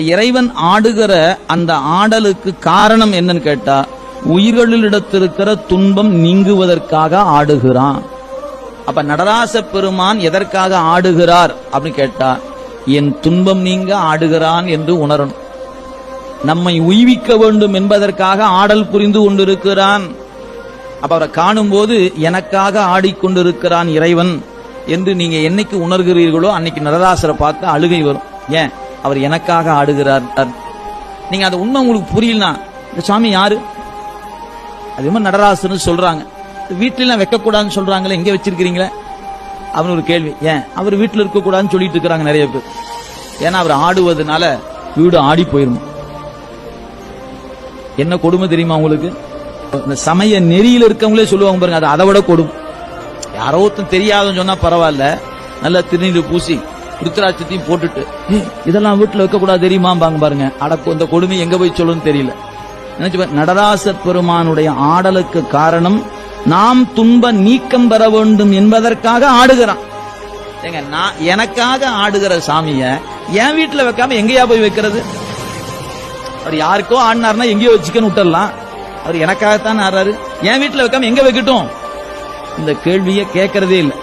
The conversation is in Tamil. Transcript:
இறைவன் ஆடுகிற அந்த ஆடலுக்கு காரணம் என்னன்னு கேட்டா உயிர்களிடத்திருக்கிற துன்பம் நீங்குவதற்காக ஆடுகிறான். அப்ப நடராச பெருமான் எதற்காக ஆடுகிறார் அப்படின்னு கேட்டா என் துன்பம் நீங்க ஆடுகிறான் என்று உணரணும். நம்மை உய்விக்க வேண்டும் என்பதற்காக ஆடல் புரிந்து கொண்டிருக்கிறான். அப்ப அவரை காணும்போது எனக்காக ஆடிக்கொண்டிருக்கிறான் இறைவன் என்று நீங்க என்னைக்கு உணர்கிறீர்களோ அன்னைக்கு நடராசரை பார்த்து அழுகை வரும். ஏன்? அவர் எனக்காக ஆடுகிறார். நீங்க அது உண்மை உங்களுக்கு புரியலனா இந்த சாமி யாரு? அது மாதிரி நடராசர்னு சொல்றாங்க. வீட்டிலாம் வைக்கக்கூடாதுன்னு சொல்றாங்களே எங்க வச்சிருக்கிறீங்களே? அவனு ஒரு கேள்வி. ஏன்? அவர் வீட்டில் இருக்கக்கூடாதுன்னு சொல்லிட்டு இருக்கிறாங்க நிறைய பேர். ஏன்னா அவர் ஆடுவதனால வீடு ஆடி போயிருமா. என்ன கொடுமை தெரியுமா உங்களுக்கு? இந்த சமய நெறியில் இருக்கவங்களே சொல்லுவாங்க பாருங்க அது அதை விட கொடும். யாரோ ஒருத்தன் தெரியாதுன்னு சொன்னா பரவாயில்ல. நல்லா திருநீர் பூசி ருத்ராட்சத்தையும் போட்டுட்டு இதெல்லாம் வீட்டுல வைக்க கூடாது தெரியுமாம்பாங்க பாருங்க. அடக்கு இந்த கொடுமை எங்க போய் சொல்லணும்னு தெரியல. நினைச்சு நடராச பெருமானுடைய ஆடலுக்கு காரணம் நாம் துன்ப நீக்கம் பெற வேண்டும் என்பதற்காக ஆடுகிறான். ஏங்க நான் எனக்காக ஆடுகிற சாமிய என் வீட்டுல வைக்காம எங்கேயா போய் வைக்கிறது? அவர் யாருக்கோ ஆடினார்னா எங்கேயோ வச்சுக்கன்னு விட்டுடலாம். அவர் எனக்காகத்தான் ஆடுறாரு. என் வீட்டுல வைக்காம எங்க வைக்கட்டும்? இந்த கேள்வியை கேட்கறதே இல்லை.